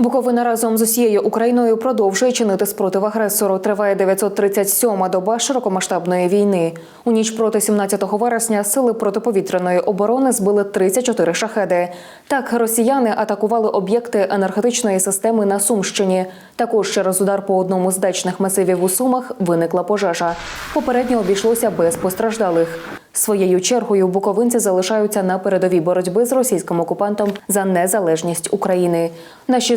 Буковина разом з усією Україною продовжує чинити спротив агресору. Триває 937-ма доба широкомасштабної війни. У ніч проти 17 вересня сили протиповітряної оборони збили 34 шахеди. Так, росіяни атакували об'єкти енергетичної системи на Сумщині. Також через удар по одному з дачних масивів у Сумах виникла пожежа. Попередньо обійшлося без постраждалих. Своєю чергою буковинці залишаються на передовій боротьби з російським окупантом за незалежність України. Наші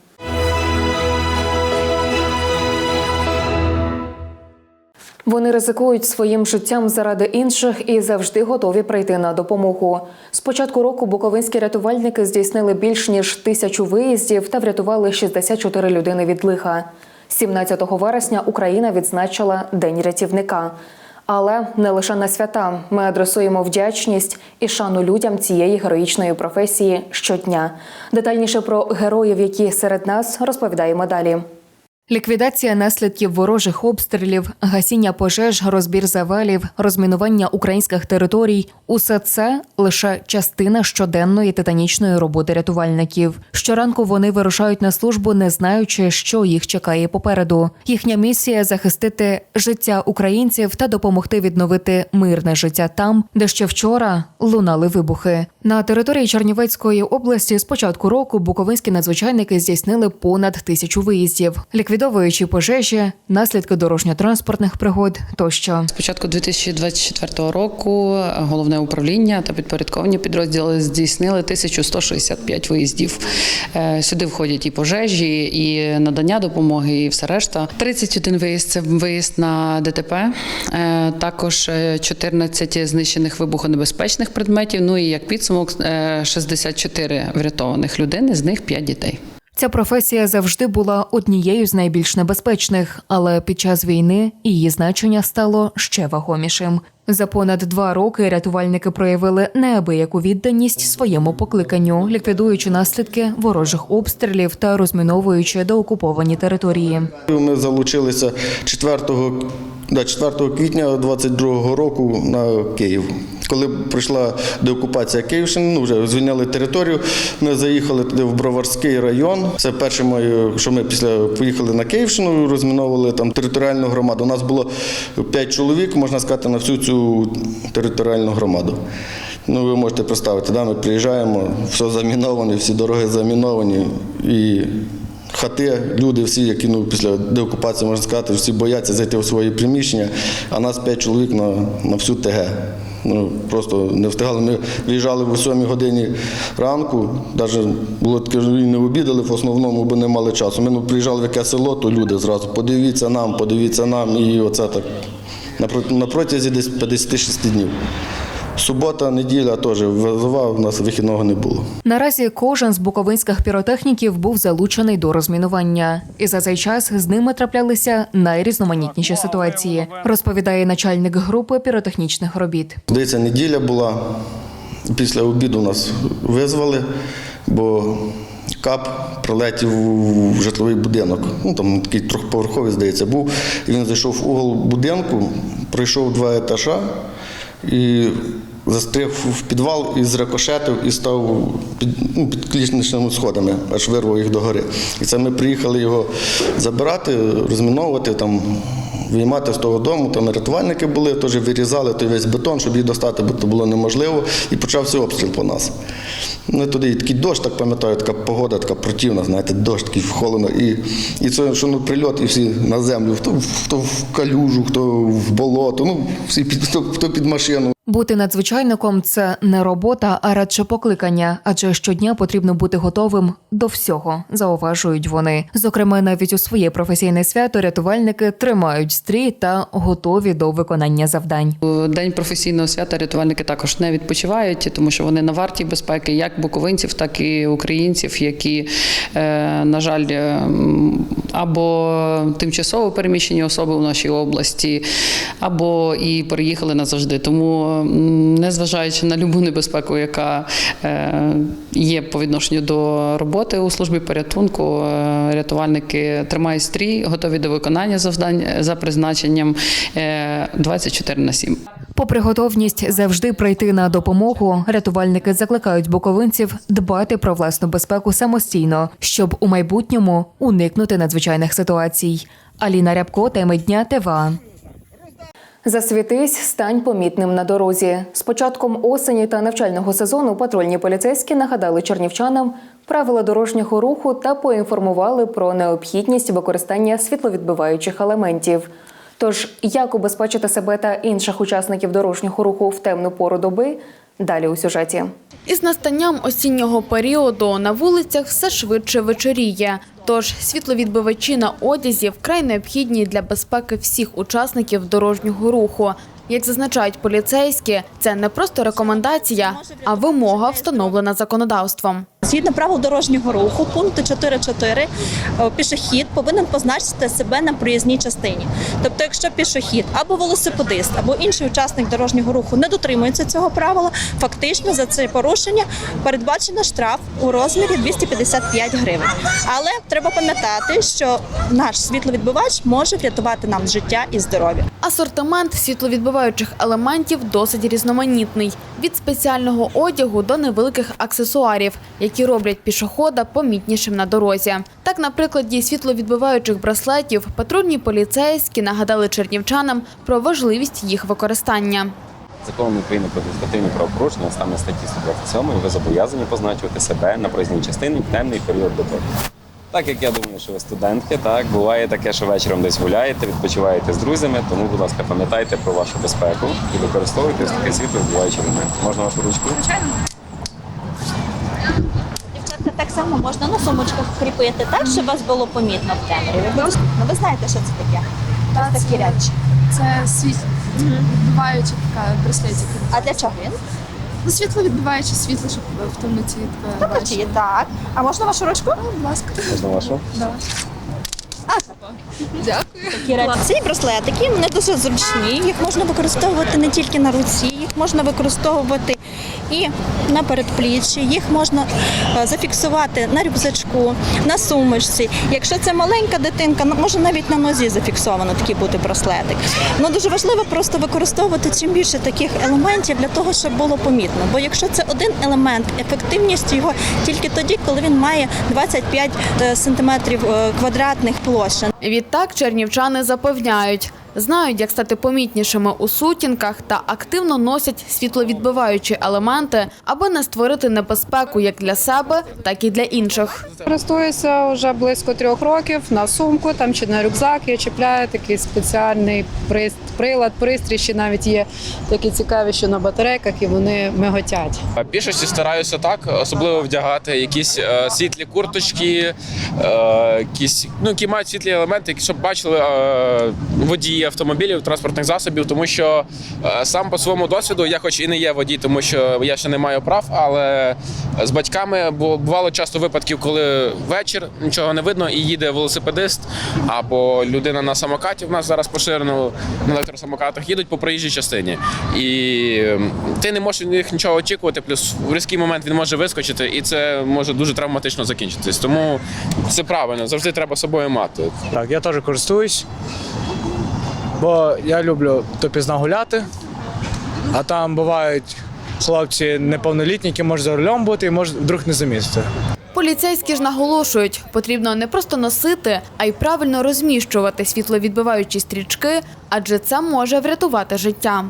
Вони ризикують своїм життям заради інших і завжди готові прийти на допомогу. З початку року буковинські рятувальники здійснили більш ніж тисячу виїздів та врятували 64 людини від лиха. 17 вересня Україна відзначила День рятівника. Але не лише на свята. Ми адресуємо вдячність і шану людям цієї героїчної професії щодня. Детальніше про героїв, які серед нас, розповідаємо далі. Ліквідація наслідків ворожих обстрілів, гасіння пожеж, розбір завалів, розмінування українських територій усе це лише частина щоденної титанічної роботи рятувальників. Щоранку вони вирушають на службу, не знаючи, що їх чекає попереду. Їхня місія захистити життя українців та допомогти відновити мирне життя там, де ще вчора лунали вибухи. На території Чернівецької області з початку року буковинські надзвичайники здійснили понад тисячу виїздів, ліквідовуючи пожежі, наслідки дорожньо-транспортних пригод тощо. З початку 2024 року головне управління та підпорядковані підрозділи здійснили 1165 виїздів. Е, Сюди входять і пожежі, і надання допомоги, і все решта. 31 виїзд це виїзд на ДТП, е, також е, 14 знищених вибухонебезпечних предметів. Ну і як підсумок, е, 64 врятованих людини, з них 5 дітей. Ця професія завжди була однією з найбільш небезпечних, але під час війни її значення стало ще вагомішим. За понад два роки рятувальники проявили неабияку відданість своєму покликанню, ліквідуючи наслідки ворожих обстрілів та розміновуючи деокуповані території. Ми залучилися 4, да, 4 квітня 22 року на Київ. Коли прийшла деокупація Київщини, ну вже звільняли територію. Ми заїхали туди в Броварський район. Це перше моє, що ми після поїхали на Київщину, розміновували там територіальну громаду. У нас було 5 чоловік, можна сказати, на всю цю територіальну громаду. Ну, ви можете представити, да, ми приїжджаємо, все заміноване, всі дороги заміновані і хати, люди всі, які ну, після деокупації, можна сказати, всі бояться зайти в свої приміщення, а нас п'ять чоловік на, на всю ТГ. Ну, просто не встигали. Ми виїжджали в 7 годині ранку, навіть було таке, що не обідали в основному, бо не мали часу. Ми ну, приїжджали в яке село, то люди зразу подивіться нам, подивіться нам, і оце так на протязі десь 56 днів. Субота, неділя теж визивав, у нас вихідного не було. Наразі кожен з буковинських піротехніків був залучений до розмінування, і за цей час з ними траплялися найрізноманітніші ситуації, розповідає начальник групи піротехнічних робіт. Здається, неділя була. Після обіду нас визвали, бо кап прилетів в житловий будинок. Ну там такий трьохповерховий, здається, був. І він зайшов в угол будинку, пройшов два етажа і застряг в підвал і зрикошетив і став під, ну, під клічничними сходами, аж вирвав їх догори. І це ми приїхали його забирати, розміновувати там. Виймати з того дому, там рятувальники були, теж вирізали той весь бетон, щоб її достати, бо це було неможливо. І почався обстріл по нас. Ну, і туди і такий дощ, так пам'ятаю, така погода, така противна, знаєте, дощ такий холодно. І, і це що ну, прильот, і всі на землю, хто, хто в калюжу, хто в болото, ну, всі хто, хто під машину. Бути надзвичайником це не робота, а радше покликання, адже щодня потрібно бути готовим до всього, зауважують вони. Зокрема, навіть у своє професійне свято рятувальники тримають стрій та готові до виконання завдань. У День професійного свята рятувальники також не відпочивають, тому що вони на варті безпеки як буковинців, так і українців, які, е, на жаль, е, або тимчасово переміщені особи у нашій області, або і переїхали назавжди. Тому, незважаючи на любу небезпеку, яка е, є по відношенню до роботи у службі порятунку, е, рятувальники тримають стрій, готові до виконання завдань за призначенням е, 24 на 7. Попри готовність завжди прийти на допомогу, рятувальники закликають буковинців дбати про власну безпеку самостійно, щоб у майбутньому уникнути надзвичайних ситуацій. Аліна Рябко, теми дня ТВА. Засвітись, стань помітним на дорозі. З початком осені та навчального сезону патрульні поліцейські нагадали чернівчанам правила дорожнього руху та поінформували про необхідність використання світловідбиваючих елементів. Тож, як убезпечити себе та інших учасників дорожнього руху в темну пору доби? Далі у сюжеті. Із настанням осіннього періоду на вулицях все швидше вечоріє. Тож світловідбивачі на одязі вкрай необхідні для безпеки всіх учасників дорожнього руху. Як зазначають поліцейські, це не просто рекомендація, а вимога, встановлена законодавством. Згідно правил дорожнього руху, пункту 4.4, е, пішохід повинен позначити себе на проїзній частині. Тобто, якщо пішохід або велосипедист, або інший учасник дорожнього руху не дотримується цього правила, фактично за це порушення передбачено штраф у розмірі 255 гривень. Але треба пам'ятати, що наш світловідбивач може врятувати нам життя і здоров'я. Асортимент світловідбиваючих елементів досить різноманітний від спеціального одягу до невеликих аксесуарів, які роблять пішохода помітнішим на дорозі. Так, на прикладі світловідбиваючих браслетів патрульні поліцейські нагадали чернівчанам про важливість їх використання. Законом України про адміністративні правопорушення саме статті 127 ви зобов'язані позначувати себе на проїзній частині в темний період доби. Так як я думаю, що ви студентки, так буває таке, що вечором десь гуляєте, відпочиваєте з друзями, тому, будь ласка, пам'ятайте про вашу безпеку і використовуйте такий світло збиваючий елемент. Можна вашу ручку? Дівчатка, так само можна на сумочках кріпити, так, щоб вас було помітно в темряві. Ви, ну, ви знаєте, що це таке? Ось такі речі. Це світ відбиваюча така браслетик. А для чого він? Ну, світло відбиваючи світло, щоб в темноті тебе бачити. Чи так. А можна вашу ручку? Будь ласка. Можна вашу? Дякую. Такі речі. Ці браслетики вони дуже зручні. Їх можна використовувати не тільки на руці, їх можна використовувати і на передпліччі, їх можна е, зафіксувати на рюкзачку, на сумочці. Якщо це маленька дитинка, ну, може навіть на нозі зафіксовано такий бути браслетик. Ну дуже важливо просто використовувати чим більше таких елементів для того, щоб було помітно. Бо якщо це один елемент, ефективність його тільки тоді, коли він має 25 е, сантиметрів е, квадратних площин. Відтак чернівчани запевняють, знають, як стати помітнішими у сутінках та активно носять світловідбиваючі елементи, аби не створити небезпеку як для себе, так і для інших. Користуюся вже близько трьох років на сумку там чи на рюкзак. Я чіпляю такий спеціальний прилад, пристрій, ще навіть є такі цікаві, що на батарейках і вони миготять. А Більшості стараюся так, особливо вдягати якісь е, світлі курточки, е, якісь ну які мають світлі елементи, які щоб бачили е, водії автомобілів, транспортних засобів, тому що е, сам по своєму досвіду, я хоч і не є водій, тому що я ще не маю прав, але з батьками бувало часто випадків, коли вечір нічого не видно і їде велосипедист або людина на самокаті. В нас зараз поширено на електросамокатах їдуть по проїжджій частині. І ти не можеш них нічого очікувати, плюс в різкий момент він може вискочити, і це може дуже травматично закінчитись. Тому це правильно, завжди треба собою мати. Так, я теж користуюсь, бо я люблю допізна гуляти, а там бувають хлопці неповнолітні, які можуть за рулем бути і можуть вдруг не замістити. Поліцейські ж наголошують, потрібно не просто носити, а й правильно розміщувати світловідбиваючі стрічки, адже це може врятувати життя.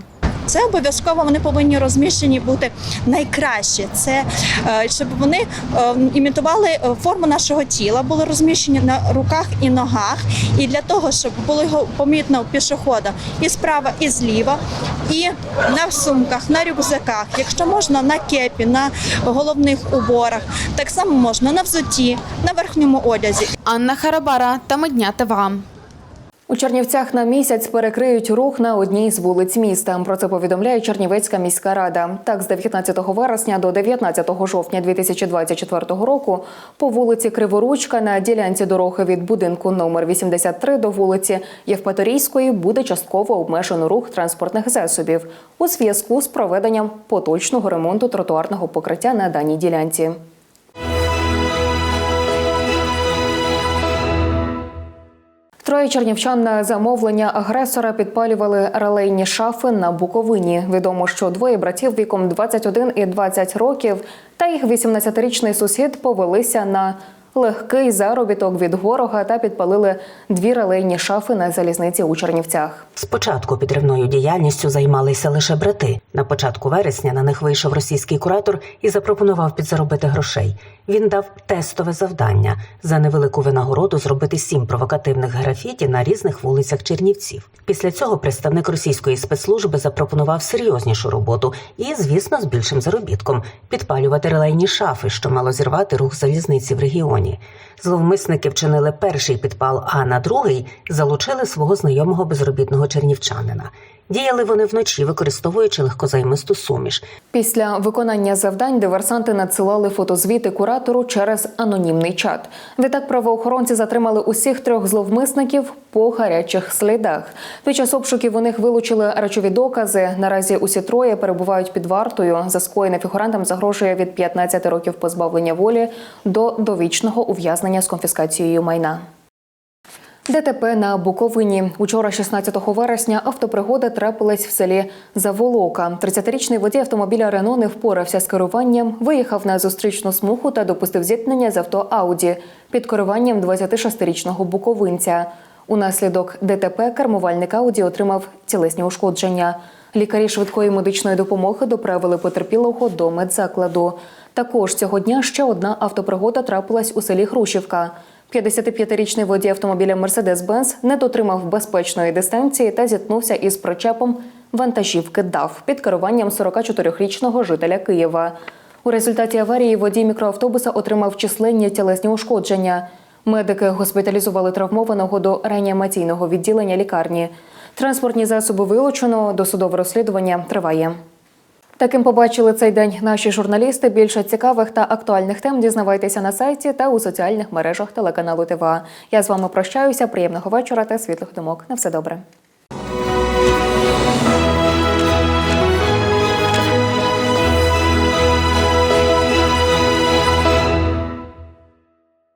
Це обов'язково вони повинні розміщені бути найкраще. Це е, щоб вони е, імітували е, форму нашого тіла, були розміщені на руках і ногах. І для того, щоб було його помітно пішохода і справа, і зліва, і на сумках, на рюкзаках, якщо можна на кепі, на головних уборах, так само можна на взутті, на верхньому одязі. Анна Харабара та Медня ТВА. У Чернівцях на місяць перекриють рух на одній з вулиць міста. Про це повідомляє Чернівецька міська рада. Так, з 19 вересня до 19 жовтня 2024 року по вулиці Криворучка на ділянці дороги від будинку номер 83 до вулиці Євпаторійської буде частково обмежено рух транспортних засобів у зв'язку з проведенням поточного ремонту тротуарного покриття на даній ділянці. Троє чернівчан на замовлення агресора підпалювали релейні шафи на Буковині. Відомо, що двоє братів віком 21 і 20 років та їх 18-річний сусід повелися на легкий заробіток від ворога та підпалили дві релейні шафи на залізниці у Чернівцях. Спочатку підривною діяльністю займалися лише брати. На початку вересня на них вийшов російський куратор і запропонував підзаробити грошей. Він дав тестове завдання за невелику винагороду зробити сім провокативних графіті на різних вулицях Чернівців. Після цього представник російської спецслужби запропонував серйознішу роботу і, звісно, з більшим заробітком підпалювати релейні шафи, що мало зірвати рух залізниці в регіоні. Зловмисники вчинили перший підпал, а на другий залучили свого знайомого безробітного чернівчанина. Діяли вони вночі, використовуючи легкозаймисту суміш. Після виконання завдань диверсанти надсилали фотозвіти куратору через анонімний чат. Відтак правоохоронці затримали усіх трьох зловмисників по гарячих слідах. Під час обшуків у них вилучили речові докази. Наразі усі троє перебувають під вартою. За скоєне фігурантам загрожує від 15 років позбавлення волі до довічного ув'язнення з конфіскацією майна. ДТП на Буковині. Учора, 16 вересня, автопригода трапилась в селі Заволока. 30-річний водій автомобіля Рено не впорався з керуванням, виїхав на зустрічну смугу та допустив зіткнення з авто Ауді під керуванням 26-річного буковинця. Унаслідок ДТП кермувальник Ауді отримав тілесні ушкодження. Лікарі швидкої медичної допомоги доправили потерпілого до медзакладу. Також цього дня ще одна автопригода трапилась у селі Грушівка. 55-річний водій автомобіля Mercedes-Benz не дотримав безпечної дистанції та зіткнувся із причепом вантажівки ДАВ під керуванням 44-річного жителя Києва. У результаті аварії водій мікроавтобуса отримав численні тілесні ушкодження. Медики госпіталізували травмованого до реанімаційного відділення лікарні. Транспортні засоби вилучено, досудове розслідування триває. Таким побачили цей день наші журналісти. Більше цікавих та актуальних тем дізнавайтеся на сайті та у соціальних мережах телеканалу ТВА. Я з вами прощаюся. Приємного вечора та світлих думок. На все добре.